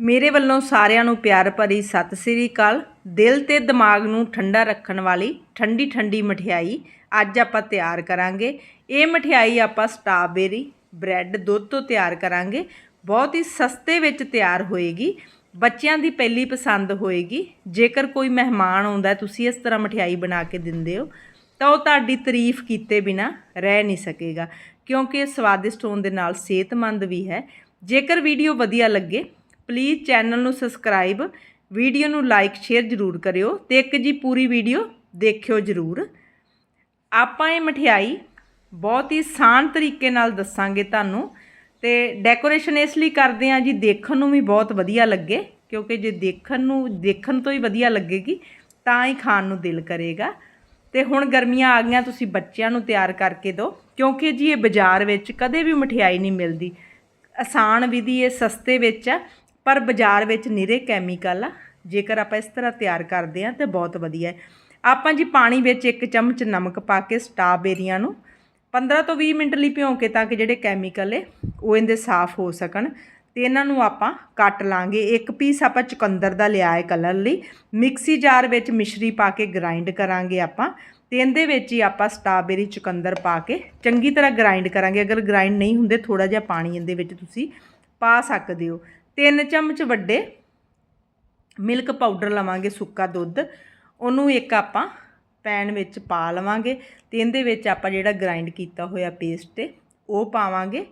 ਮੇਰੇ ਵੱਲੋਂ ਸਾਰਿਆਂ ਨੂੰ ਪਿਆਰ ਭਰੀ ਸਤਿ ਸ੍ਰੀ ਅਕਾਲ। ਦਿਲ ਤੇ ਦਿਮਾਗ ਨੂੰ ਠੰਡਾ ਰੱਖਣ ਵਾਲੀ ਠੰਡੀ ਠੰਡੀ ਮਠਿਆਈ ਅੱਜ ਆਪਾਂ ਤਿਆਰ ਕਰਾਂਗੇ। ਇਹ ਮਠਿਆਈ ਆਪਾਂ ਸਟ੍ਰਾਬੇਰੀ, ਬ੍ਰੈਡ, ਦੁੱਧ ਤੋਂ ਤਿਆਰ ਕਰਾਂਗੇ। ਬਹੁਤ ਹੀ ਸਸਤੇ ਵਿੱਚ ਤਿਆਰ ਹੋਏਗੀ। ਬੱਚਿਆਂ ਦੀ ਪਹਿਲੀ ਪਸੰਦ ਹੋਏਗੀ। ਜੇਕਰ ਕੋਈ ਮਹਿਮਾਨ ਆਉਂਦਾ, ਤੁਸੀਂ ਇਸ ਤਰ੍ਹਾਂ ਮਠਿਆਈ ਬਣਾ ਕੇ ਦਿੰਦੇ ਹੋ, ਤਾਂ ਉਹ ਤੁਹਾਡੀ ਤਾਰੀਫ ਕੀਤੇ ਬਿਨਾ ਰਹਿ ਨਹੀਂ ਸਕੇਗਾ, ਕਿਉਂਕਿ ਇਹ ਸਵਾਦਿਸ਼ਟ ਹੋਣ ਦੇ ਨਾਲ ਸਿਹਤਮੰਦ ਵੀ ਹੈ। ਜੇਕਰ ਵੀਡੀਓ ਵਧੀਆ ਲੱਗੇ ਪਲੀਜ਼ ਚੈਨਲ ਨੂੰ ਸਬਸਕ੍ਰਾਈਬ ਵੀਡੀਓ ਨੂੰ ਲਾਈਕ ਸ਼ੇਅਰ ਜ਼ਰੂਰ ਕਰਿਓ ਤੇ ਇੱਕ ਜੀ ਪੂਰੀ ਵੀਡੀਓ ਦੇਖਿਓ ਜ਼ਰੂਰ। ਆਪਾਂ ਇਹ ਮਠਿਆਈ ਬਹੁਤ ਹੀ ਆਸਾਨ ਤਰੀਕੇ ਨਾਲ ਦੱਸਾਂਗੇ ਤੁਹਾਨੂੰ ਤੇ ਡੈਕੋਰੇਸ਼ਨ ਇਸ ਲਈ ਕਰਦੇ ਆ ਜੀ, ਦੇਖਣ ਨੂੰ ਵੀ ਬਹੁਤ ਵਧੀਆ ਲੱਗੇ, ਕਿਉਂਕਿ ਜੇ ਦੇਖਣ ਨੂੰ, ਦੇਖਣ ਤੋਂ ਹੀ ਵਧੀਆ ਲੱਗੇਗੀ, ਤਾਂ ਹੀ ਖਾਣ ਨੂੰ ਦਿਲ ਕਰੇਗਾ। ਤੇ ਹੁਣ ਗਰਮੀਆਂ ਆ ਗਈਆਂ, ਤੁਸੀਂ ਬੱਚਿਆਂ ਨੂੰ ਤਿਆਰ ਕਰਕੇ ਦਿਓ, ਕਿਉਂਕਿ ਜੀ ਇਹ ਬਾਜ਼ਾਰ ਵਿੱਚ ਕਦੇ ਵੀ ਮਠਿਆਈ ਨਹੀਂ ਮਿਲਦੀ। ਆਸਾਨ ਵਿਧੀ ਇਹ ਸਸਤੇ ਵਿੱਚ ਆ ਪਰ ਬਾਜ਼ਾਰ ਵਿੱਚ ਨਿਰੇ ਕੈਮੀਕਲ ਆ, ਜੇਕਰ ਆਪਾਂ ਇਸ ਤਰ੍ਹਾਂ ਤਿਆਰ ਕਰਦੇ ਆ ਤੇ ਬਹੁਤ ਵਧੀਆ ਹੈ। ਆਪਾਂ ਜੀ ਪਾਣੀ ਵਿੱਚ ਇੱਕ ਚਮਚ ਨਮਕ ਪਾ ਕੇ ਸਟ੍ਰਾਬੇਰੀਆਂ ਨੂੰ 15 ਤੋਂ 20 ਮਿੰਟ ਲਈ ਭਿਉਂ ਕੇ ਤਾਂ ਕਿ ਜਿਹੜੇ ਕੈਮੀਕਲ ਏ ਉਹ ਇਹਦੇ ਸਾਫ਼ ਹੋ ਸਕਣ ਤੇ ਇਹਨਾਂ ਨੂੰ ਆਪਾਂ ਕੱਟ ਲਾਂਗੇ। ਇੱਕ ਪੀਸ ਆਪਾਂ ਚੁਕੰਦਰ ਦਾ ਲਿਆ ਹੈ ਕਲਰ ਲਈ। ਮਿਕਸੀ ਜਾਰ ਵਿੱਚ ਮਿਸ਼ਰੀ ਪਾ ਕੇ ਗ੍ਰਾਈਂਡ ਕਰਾਂਗੇ ਆਪਾਂ ਤੇ ਇਹਦੇ ਵਿੱਚ ਹੀ ਆਪਾਂ ਸਟ੍ਰਾਬੇਰੀ ਚੁਕੰਦਰ ਪਾ ਕੇ ਚੰਗੀ ਤਰ੍ਹਾਂ ਗ੍ਰਾਈਂਡ ਕਰਾਂਗੇ। ਅਗਰ ਗ੍ਰਾਈਂਡ ਨਹੀਂ ਹੁੰਦੇ ਥੋੜਾ ਜਿਹਾ ਪਾਣੀ ਇਹਦੇ ਵਿੱਚ ਤੁਸੀਂ ਪਾ ਸਕਦੇ ਹੋ। ਤਿੰਨ ਚਮਚ ਵੱਡੇ ਮਿਲਕ ਪਾਊਡਰ ਲਵਾਂਗੇ ਸੁੱਕਾ ਦੁੱਧ। ਉਹਨੂੰ ਇੱਕ ਆਪਾਂ ਪੈਨ ਵਿੱਚ ਪਾ ਲਵਾਂਗੇ ਤੇ ਇਹਦੇ ਵਿੱਚ ਆਪਾਂ ਜਿਹੜਾ ਗ੍ਰਾਈਂਡ ਕੀਤਾ ਹੋਇਆ ਪੇਸਟ ਹੈ ਉਹ ਪਾਵਾਂਗੇ।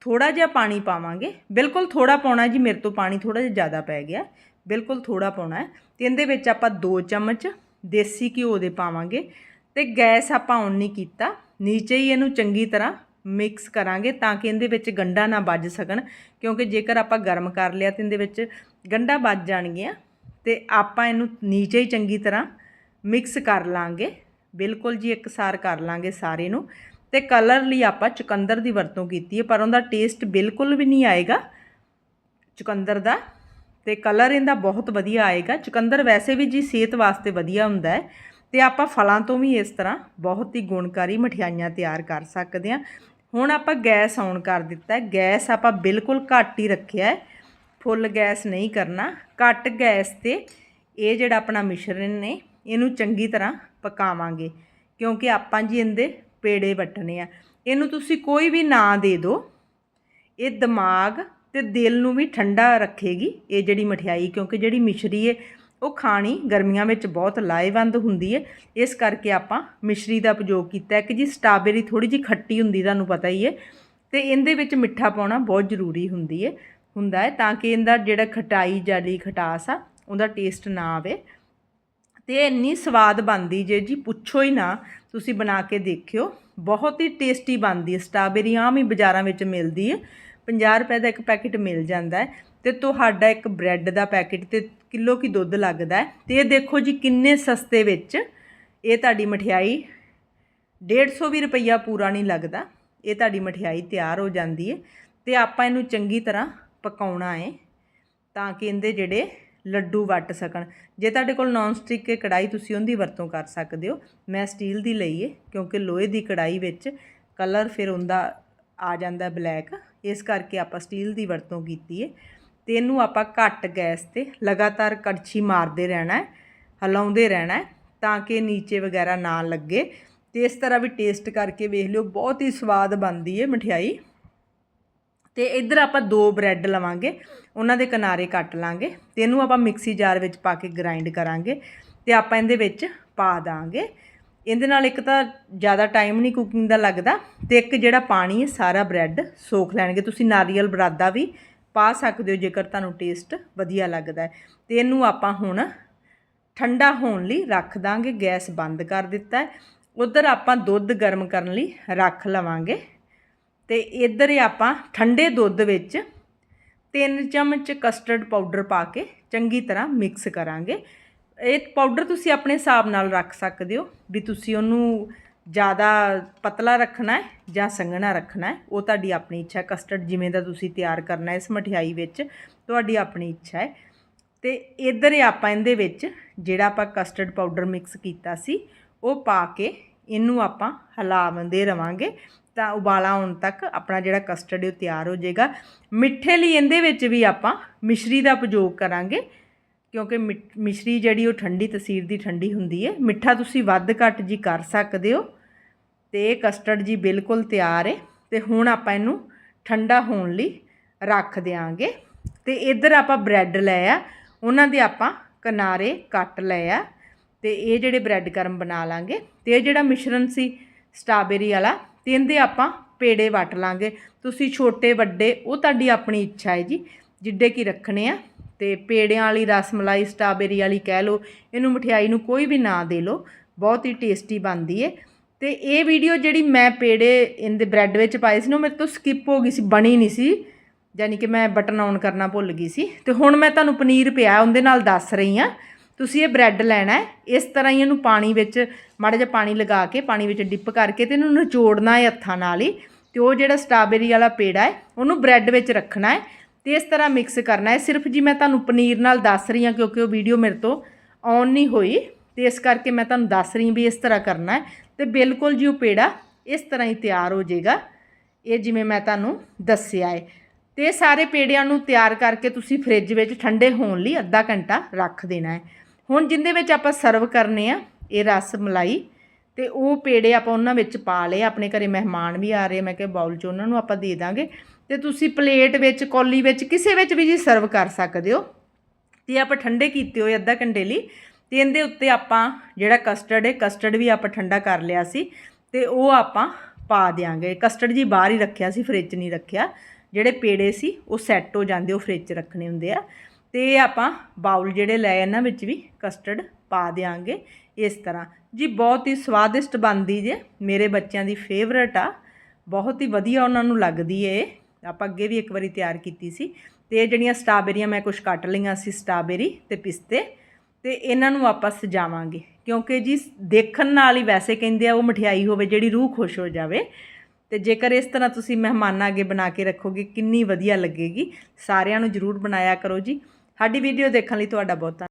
ਥੋੜਾ ਜਿਹਾ ਪਾਣੀ ਪਾਵਾਂਗੇ। ਬਿਲਕੁਲ ਥੋੜਾ ਪਾਉਣਾ ਜੀ, ਮੇਰੇ ਤੋਂ ਪਾਣੀ ਥੋੜਾ ਜਿਹਾ ਜ਼ਿਆਦਾ ਪੈ ਗਿਆ। ਬਿਲਕੁਲ ਥੋੜਾ ਪਾਉਣਾ ਹੈ। ਤੇ ਇਹਦੇ ਵਿੱਚ ਆਪਾਂ 2 ਚਮਚ ਦੇਸੀ ਘਿਓ ਦੇ ਪਾਵਾਂਗੇ। ਤੇ ਗੈਸ ਆਪਾਂ ਔਨ ਨਹੀਂ ਕੀਤਾ। ਨੀਚੇ ਹੀ ਇਹਨੂੰ ਚੰਗੀ ਤਰ੍ਹਾਂ ਮਿਕਸ ਕਰਾਂਗੇ ਤਾਂ ਕਿ ਇਹਦੇ ਵਿੱਚ ਗੰਢਾ ਨਾ ਵੱਜ ਸਕਣ, ਕਿਉਂਕਿ ਜੇਕਰ ਆਪਾਂ ਗਰਮ ਕਰ ਲਿਆ ਤੇ ਇਹਦੇ ਵਿੱਚ ਗੰਢਾ ਵੱਜ ਜਾਣਗੀਆਂ ਤੇ ਆਪਾਂ ਇਹਨੂੰ ਨੀਚੇ ਹੀ ਚੰਗੀ ਤਰ੍ਹਾਂ ਮਿਕਸ ਕਰ ਲਾਂਗੇ, ਬਿਲਕੁਲ ਜੀ ਇਕਸਾਰ ਕਰ ਲਾਂਗੇ ਸਾਰੇ ਨੂੰ ਤੇ ਕਲਰ ਲਈ ਆਪਾਂ ਚੁਕੰਦਰ ਦੀ ਵਰਤੋਂ ਕੀਤੀ ਹੈ, ਪਰ ਉਹਦਾ ਟੇਸਟ ਬਿਲਕੁਲ ਵੀ ਨਹੀਂ ਆਏਗਾ ਚੁਕੰਦਰ ਦਾ ਤੇ ਕਲਰ ਇਹਦਾ ਬਹੁਤ ਵਧੀਆ ਆਏਗਾ, ਚੁਕੰਦਰ ਵੈਸੇ ਵੀ ਜੀ ਸਿਹਤ ਵਾਸਤੇ ਵਧੀਆ ਹੁੰਦਾ ਹੈ ਤੇ ਆਪਾਂ ਫਲਾਂ ਤੋਂ ਵੀ ਇਸ ਤਰ੍ਹਾਂ ਬਹੁਤ ਹੀ ਗੁਣਕਾਰੀ ਮਠਿਆਈਆਂ ਤਿਆਰ ਕਰ ਸਕਦੇ ਹਾਂ। ਹੁਣ ਆਪਾਂ ਗੈਸ ਔਨ ਕਰ ਦਿੱਤਾ ਗੈਸ ਆਪਾਂ ਬਿਲਕੁਲ ਘੱਟ ਹੀ ਰੱਖਿਆ ਫੁੱਲ ਗੈਸ ਨਹੀਂ ਕਰਨਾ। ਘੱਟ ਗੈਸ ਤੇ ਇਹ ਜਿਹੜਾ ਆਪਣਾ ਮਿਸ਼ਰਣ ਨੇ, ਇਹਨੂੰ ਚੰਗੀ ਤਰ੍ਹਾਂ ਪਕਾਵਾਂਗੇ। ਕਿਉਂਕਿ ਆਪਾਂ ਜੀ ਇਹਦੇ ਪੇੜੇ ਵੱਟਣੇ ਆ। ਇਹਨੂੰ ਤੁਸੀਂ ਕੋਈ ਵੀ ਨਾਂ ਦੇ ਦਿਓ। ਇਹ ਦਿਮਾਗ ਤੇ ਦਿਲ ਨੂੰ ਵੀ ਠੰਡਾ ਰੱਖੇਗੀ, ਇਹ ਜਿਹੜੀ ਮਠਿਆਈ। ਕਿਉਂਕਿ ਜਿਹੜੀ ਮਿਸ਼ਰੀ ਹੈ ਉਹ ਖਾਣੀ ਗਰਮੀਆਂ ਵਿੱਚ ਬਹੁਤ ਲਾਹੇਵੰਦ ਹੁੰਦੀ ਹੈ। ਇਸ ਕਰਕੇ ਆਪਾਂ ਮਿਸ਼ਰੀ ਦਾ ਉਪਯੋਗ ਕੀਤਾ ਹੈ ਕਿ ਜੀ ਸਟ੍ਰਾਬੇਰੀ ਥੋੜੀ ਜਿਹੀ ਖੱਟੀ ਹੁੰਦੀ, ਤੁਹਾਨੂੰ ਪਤਾ ਹੀ ਹੈ। ਤੇ ਇਹਦੇ ਵਿੱਚ ਮਿੱਠਾ ਪਾਉਣਾ ਬਹੁਤ ਜ਼ਰੂਰੀ ਹੁੰਦੀ ਹੈ, ਹੁੰਦਾ ਹੈ, ਤਾਂ ਕਿ ਇਹਦਾ ਜਿਹੜਾ ਖਟਾਈ ਜਾਲੀ ਖਟਾਸ ਆ, ਉਹਦਾ ਟੇਸਟ ਨਾ ਆਵੇ। ਤੇ ਇੰਨੀ ਸਵਾਦ ਬਣਦੀ ਜੇ ਜੀ, ਪੁੱਛੋ ਹੀ ਨਾ, ਤੁਸੀਂ ਬਣਾ ਕੇ ਦੇਖਿਓ। ਬਹੁਤ ਹੀ ਟੇਸਟੀ ਬਣਦੀ ਹੈ, ਸਟ੍ਰਾਬੇਰੀ ਆਮ ਹੀ ਬਾਜ਼ਾਰਾਂ ਵਿੱਚ ਮਿਲਦੀ ਹੈ। 50 ਰੁਪਏ ਦਾ ਇੱਕ ਪੈਕੇਟ ਮਿਲ ਜਾਂਦਾ ਹੈ ਤੇ ਤੁਹਾਡਾ ਇੱਕ ਬ੍ਰੈਡ ਦਾ ਪੈਕੇਟ ਤੇ ਕਿਲੋ ਕੀ ਦੁੱਧ ਲੱਗਦਾ ਹੈ ਤੇ ਇਹ ਦੇਖੋ ਜੀ ਕਿੰਨੇ ਸਸਤੇ ਵਿੱਚ ਇਹ ਤੁਹਾਡੀ ਮਠਿਆਈ 150 ਵੀ ਰੁਪਈਆ ਪੂਰਾ ਨਹੀਂ ਲੱਗਦਾ, ਇਹ ਤੁਹਾਡੀ ਮਠਿਆਈ ਤਿਆਰ ਹੋ ਜਾਂਦੀ ਹੈ ਤੇ ਆਪਾਂ ਇਹਨੂੰ ਚੰਗੀ ਤਰ੍ਹਾਂ ਪਕਾਉਣਾ ਹੈ ਤਾਂ ਕਿ ਇਹਦੇ ਜਿਹੜੇ ਲੱਡੂ ਵੱਟ ਸਕਣ। ਜੇ ਤੁਹਾਡੇ ਕੋਲ ਨੌਨ ਸਟਿਕ ਕੜਾਈ ਤੁਸੀਂ ਉਹਦੀ ਵਰਤੋਂ ਕਰ ਸਕਦੇ ਹੋ। ਮੈਂ ਸਟੀਲ ਦੀ ਲਈ ਹੈ ਕਿਉਂਕਿ ਲੋਹੇ ਦੀ ਕੜਾਈ ਵਿੱਚ ਕਲਰ ਫਿਰ ਉਹਦਾ ਆ ਜਾਂਦਾ ਬਲੈਕ। ਇਸ ਕਰਕੇ ਆਪਾਂ ਸਟੀਲ ਦੀ ਵਰਤੋਂ ਕੀਤੀ ਹੈ ਤੇ ਇਹਨੂੰ ਆਪਾਂ ਘੱਟ ਗੈਸ ਤੇ ਲਗਾਤਾਰ ਕੜਛੀ ਮਾਰਦੇ ਰਹਿਣਾ ਹੈ, ਹਲਾਉਂਦੇ ਰਹਿਣਾ ਹੈ ਤਾਂ ਕਿ ਨੀਚੇ ਵਗੈਰਾ ਨਾ ਲੱਗੇ। ਤੇ ਇਸ ਤਰ੍ਹਾਂ ਵੀ ਟੇਸਟ ਕਰਕੇ ਵੇਖ ਲਿਓ, ਬਹੁਤ ਹੀ ਸਵਾਦ ਬਣਦੀ ਹੈ ਮਠਿਆਈ। ਤੇ ਇੱਧਰ ਆਪਾਂ ਦੋ ਬ੍ਰੈਡ ਲਵਾਂਗੇ, ਉਹਨਾਂ ਦੇ ਕਿਨਾਰੇ ਕੱਟ ਲਾਂਗੇ ਤੇ ਇਹਨੂੰ ਆਪਾਂ ਮਿਕਸੀ ਜਾਰ ਵਿੱਚ ਪਾ ਕੇ ਗ੍ਰਾਈਂਡ ਕਰਾਂਗੇ ਤੇ ਆਪਾਂ ਇਹਦੇ ਵਿੱਚ ਪਾ ਦਾਂਗੇ। ਇਹਦੇ ਨਾਲ ਇੱਕ ਤਾਂ ਜ਼ਿਆਦਾ ਟਾਈਮ ਨਹੀਂ ਕੁਕਿੰਗ ਦਾ ਲੱਗਦਾ ਤੇ ਇੱਕ ਜਿਹੜਾ ਪਾਣੀ ਹੈ, ਸਾਰਾ ਬ੍ਰੈਡ ਸੋਖ ਲੈਣਗੇ। ਤੁਸੀਂ ਨਾਰੀਅਲ ਬਰਾਦਾ ਵੀ ਪਾ ਸਕਦੇ ਹੋ ਜੇਕਰ ਤੁਹਾਨੂੰ ਟੇਸਟ ਵਧੀਆ ਲੱਗਦਾ ਹੈ। ਤੇ ਇਹਨੂੰ ਆਪਾਂ ਹੁਣ ਠੰਡਾ ਹੋਣ ਲਈ ਰੱਖ ਦਾਂਗੇ, ਗੈਸ ਬੰਦ ਕਰ ਦਿੱਤਾ ਹੈ। ਉਧਰ ਆਪਾਂ ਦੁੱਧ ਗਰਮ ਕਰਨ ਲਈ ਰੱਖ ਲਵਾਂਗੇ। ਤੇ ਇੱਧਰ ਹੀ ਆਪਾਂ ਠੰਡੇ ਦੁੱਧ ਵਿੱਚ 3 ਚਮਚ ਕਸਟਰਡ ਪਾਊਡਰ ਪਾ ਕੇ ਚੰਗੀ ਤਰ੍ਹਾਂ ਮਿਕਸ ਕਰਾਂਗੇ। ਇਹ ਪਾਊਡਰ ਤੁਸੀਂ ਆਪਣੇ ਹਿਸਾਬ ਨਾਲ ਰੱਖ ਸਕਦੇ ਹੋ ਵੀ ਤੁਸੀਂ ਉਹਨੂੰ ਜ਼ਿਆਦਾ ਪਤਲਾ ਰੱਖਣਾ ਹੈ ਜਾਂ ਸੰਘਣਾ ਰੱਖਣਾ ਹੈ। ਉਹ ਤੁਹਾਡੀ ਆਪਣੀ ਇੱਛਾ ਕਸਟਰਡ ਜਿਵੇਂ ਦਾ ਤੁਸੀਂ ਤਿਆਰ ਕਰਨਾ ਇਸ ਮਠਿਆਈ ਵਿੱਚ, ਤੁਹਾਡੀ ਆਪਣੀ ਇੱਛਾ ਹੈ। ਤੇ ਇੱਧਰ ਹੀ ਆਪਾਂ ਇਹਦੇ ਵਿੱਚ ਜਿਹੜਾ ਆਪਾਂ ਕਸਟਰਡ ਪਾਊਡਰ ਮਿਕਸ ਕੀਤਾ ਸੀ, ਉਹ ਪਾ ਕੇ ਇਹਨੂੰ ਆਪਾਂ ਹਿਲਾਉਂਦੇ ਰਵਾਂਗੇ ਤਾਂ ਉਬਾਲਾ ਆਉਣ ਤੱਕ ਆਪਣਾ ਜਿਹੜਾ ਕਸਟਰਡ ਉਹ ਤਿਆਰ ਹੋ ਜਾਏਗਾ। ਮਿੱਠੇ ਲਈ ਇਹਦੇ ਵਿੱਚ ਵੀ ਆਪਾਂ ਮਿਸ਼ਰੀ ਦਾ ਉਪਯੋਗ ਕਰਾਂਗੇ। ਕਿਉਂਕਿ ਮਿ- ਮਿਸ਼ਰੀ ਜਿਹੜੀ ਉਹ ਠੰਡੀ ਤਸੀਰ ਦੀ ਠੰਡੀ ਹੁੰਦੀ ਹੈ ਮਿੱਠਾ ਤੁਸੀਂ ਵੱਧ ਘੱਟ ਜੀ ਕਰ ਸਕਦੇ ਹੋ ਤੇ ਇਹ ਕਸਟਰਡ ਜੀ ਬਿਲਕੁਲ ਤਿਆਰ ਹੈ ਤੇ ਹੁਣ ਆਪਾਂ ਇਹਨੂੰ ਠੰਡਾ ਹੋਣ ਲਈ ਰੱਖ ਦਿਆਂਗੇ। ਤੇ ਇੱਧਰ ਆਪਾਂ ਬ੍ਰੈਡ ਲਏ ਆ। ਉਹਨਾਂ ਦੇ ਆਪਾਂ ਕਿਨਾਰੇ ਕੱਟ ਲਏ ਆ। ਤੇ ਇਹ ਜਿਹੜੇ ਬ੍ਰੈਡ ਕਰਮ ਬਣਾ ਲਾਂਗੇ। ਤੇ ਇਹ ਜਿਹੜਾ ਮਿਸ਼ਰਣ ਸੀ ਸਟ੍ਰਾਬੇਰੀ ਵਾਲਾ, ਤੇ ਇਹਦੇ ਆਪਾਂ ਪੇੜੇ ਵੱਟ ਲਾਂਗੇ। ਤੁਸੀਂ ਛੋਟੇ, ਵੱਡੇ, ਉਹ ਤੁਹਾਡੀ ਆਪਣੀ ਇੱਛਾ ਹੈ ਜੀ, ਜਿੱਡੇ ਕੀ ਰੱਖਣੇ ਆ। ਤੇ ਪੇੜਿਆਂ ਵਾਲੀ ਰਸਮਲਾਈ ਸਟ੍ਰਾਬੇਰੀ ਵਾਲੀ ਕਹਿ ਲਓ, ਇਹਨੂੰ ਮਠਿਆਈ ਨੂੰ ਕੋਈ ਵੀ ਨਾਂ ਦੇ ਲਓ, ਬਹੁਤ ਹੀ ਟੇਸਟੀ ਬਣਦੀ ਏ। ਤੇ ਇਹ ਵੀਡੀਓ ਜਿਹੜੀ ਮੈਂ ਪੇੜੇ ਇਹਦੇ ਬ੍ਰੈਡ ਵਿੱਚ ਪਾਏ ਸੀ ਨਾ, ਉਹ ਮੇਰੇ ਤੋਂ ਸਕਿਪ ਹੋ ਗਈ ਸੀ, ਬਣੀ ਨਹੀਂ ਸੀ, ਯਾਨੀ ਕਿ ਮੈਂ ਬਟਨ ਆਨ ਕਰਨਾ ਭੁੱਲ ਗਈ ਸੀ। ਤੇ ਹੁਣ ਮੈਂ ਤੁਹਾਨੂੰ ਪਨੀਰ ਪਿਆ, ਉਹਦੇ ਨਾਲ ਦੱਸ ਰਹੀ ਆ ਤੁਸੀਂ ਇਹ ਬ੍ਰੈਡ ਲੈਣਾ ਇਸ ਤਰ੍ਹਾਂ ਹੀ ਇਹਨੂੰ ਪਾਣੀ ਵਿੱਚ, ਮਾੜਾ ਜਿਹਾ ਪਾਣੀ ਲਗਾ ਕੇ, ਪਾਣੀ ਵਿੱਚ ਡਿਪ ਕਰਕੇ ਤੇ ਇਹਨੂੰ ਨਿਚੋੜਨਾ ਹੈ ਹੱਥਾਂ ਨਾਲ ਹੀ, ਤੇ ਉਹ ਜਿਹੜਾ ਸਟ੍ਰਾਬੇਰੀ ਵਾਲਾ ਪੇੜਾ ਹੈ, ਉਹਨੂੰ ਬ੍ਰੈਡ ਵਿੱਚ ਰੱਖਣਾ ਹੈ ਤੇ ਇਸ ਤਰ੍ਹਾਂ ਮਿਕਸ ਕਰਨਾ ਹੈ। ਸਿਰਫ ਜੀ ਮੈਂ ਤੁਹਾਨੂੰ ਪਨੀਰ ਨਾਲ ਦੱਸ ਰਹੀ ਹਾਂ ਕਿਉਂਕਿ ਉਹ ਵੀਡੀਓ ਮੇਰੇ ਤੋਂ ਔਨ ਨਹੀਂ ਹੋਈ। ਤੇ ਇਸ ਕਰਕੇ ਮੈਂ ਤੁਹਾਨੂੰ ਦੱਸ ਰਹੀ ਹਾਂ ਵੀ ਇਸ ਤਰ੍ਹਾਂ ਕਰਨਾ ਹੈ। ਤੇ ਬਿਲਕੁਲ ਜੀ ਉਹ ਪੇੜਾ ਇਸ ਤਰ੍ਹਾਂ ਹੀ ਤਿਆਰ ਹੋ ਜਾਏਗਾ। ਇਹ ਜਿਵੇਂ ਮੈਂ ਤੁਹਾਨੂੰ ਦੱਸਿਆ ਹੈ। ਤੇ ਸਾਰੇ ਪੇੜਿਆਂ ਨੂੰ ਤਿਆਰ ਕਰਕੇ ਤੁਸੀਂ ਫ੍ਰਿਜ ਵਿੱਚ ਠੰਡੇ ਹੋਣ ਲਈ ਅੱਧਾ ਘੰਟਾ ਰੱਖ ਦੇਣਾ ਹੈ। ਹੁਣ ਜਿੰਦੇ ਵਿੱਚ ਆਪਾਂ ਸਰਵ ਕਰਨੇ ਆ, ਇਹ ਰਸ ਮਲਾਈ ਤੇ ਉਹ ਪੇੜੇ ਆਪਾਂ ਉਹਨਾਂ ਵਿੱਚ ਪਾ ਲਏ। ਆਪਣੇ ਘਰੇ ਮਹਿਮਾਨ ਵੀ ਆ ਰਹੇ ਮੈਂ ਕਿਹਾ ਬਾਉਲ 'ਚ ਉਹਨਾਂ ਨੂੰ ਆਪਾਂ ਦੇ ਦਾਂਗੇ। ਤੇ ਤੁਸੀਂ ਪਲੇਟ ਵਿੱਚ, ਕੌਲੀ ਵਿੱਚ, ਕਿਸੇ ਵਿੱਚ ਵੀ ਜੀ ਸਰਵ ਕਰ ਸਕਦੇ ਹੋ। ਤੇ ਆਪਾਂ ਠੰਡੇ ਕੀਤੇ ਹੋਏ ਅੱਧਾ ਘੰਟੇ ਲਈ, ਤੇ ਇਹਦੇ ਉੱਤੇ ਆਪਾਂ ਜਿਹੜਾ ਕਸਟਰਡ ਹੈ ਕਸਟਰਡ ਵੀ ਆਪਾਂ ਠੰਡਾ ਕਰ ਲਿਆ ਸੀ, ਤੇ ਉਹ ਆਪਾਂ ਪਾ ਦਿਆਂਗੇ। ਕਸਟਰਡ ਜੀ ਬਾਹਰ ਹੀ ਰੱਖਿਆ ਸੀ ਫ੍ਰਿਜ ਨਹੀਂ ਰੱਖਿਆ। ਜਿਹੜੇ ਪੇੜੇ ਸੀ, ਉਹ ਸੈੱਟ ਹੋ ਜਾਂਦੇ, ਉਹ ਫ੍ਰਿਜ 'ਚ ਰੱਖਣੇ ਹੁੰਦੇ ਆ। ਤੇ ਆਪਾਂ ਬਾਉਲ ਜਿਹੜੇ ਲਏ ਇਹਨਾਂ ਵਿੱਚ ਵੀ ਕਸਟਰਡ ਪਾ ਦਿਆਂਗੇ ਇਸ ਤਰ੍ਹਾਂ। ਜੀ ਬਹੁਤ ਹੀ ਸਵਾਦਿਸ਼ਟ ਬਣਦੀ ਜੇ, ਮੇਰੇ ਬੱਚਿਆਂ ਦੀ ਫੇਵਰਟ ਆ। ਬਹੁਤ ਹੀ ਵਧੀਆ ਉਹਨਾਂ ਨੂੰ ਲੱਗਦੀ ਏ ਆਪਾਂ ਅੱਗੇ ਵੀ ਇੱਕ ਵਾਰੀ ਤਿਆਰ ਕੀਤੀ ਸੀ। ਤੇ ਇਹ ਜਿਹੜੀਆਂ ਸਟ੍ਰਾਬੇਰੀਆਂ ਮੈਂ ਕੁਝ ਕੱਟ ਲਈਆਂ ਸੀ ਸਟ੍ਰਾਬੇਰੀ ਤੇ ਪਿਸਤੇ, ਤੇ ਇਹਨਾਂ ਨੂੰ ਆਪਾਂ ਸਜਾਵਾਂਗੇ। ਕਿਉਂਕਿ ਜੀ ਦੇਖਣ ਨਾਲ ਹੀ ਵੈਸੇ ਕਹਿੰਦੇ ਆ ਉਹ ਮਠਿਆਈ ਹੋਵੇ, ਜਿਹੜੀ ਰੂਹ ਖੁਸ਼ ਹੋ ਜਾਵੇ। ਤੇ ਜੇਕਰ ਇਸ ਤਰ੍ਹਾਂ ਤੁਸੀਂ ਮਹਿਮਾਨਾਂ ਅੱਗੇ ਬਣਾ ਕੇ ਰੱਖੋਗੇ, ਕਿੰਨੀ ਵਧੀਆ ਲੱਗੇਗੀ। ਸਾਰਿਆਂ ਨੂੰ ਜਰੂਰ ਬਣਾਇਆ ਕਰੋ ਜੀ। ਸਾਡੀ ਵੀਡੀਓ ਦੇਖਣ ਲਈ ਤੁਹਾਡਾ ਬਹੁਤ ਧੰਨ-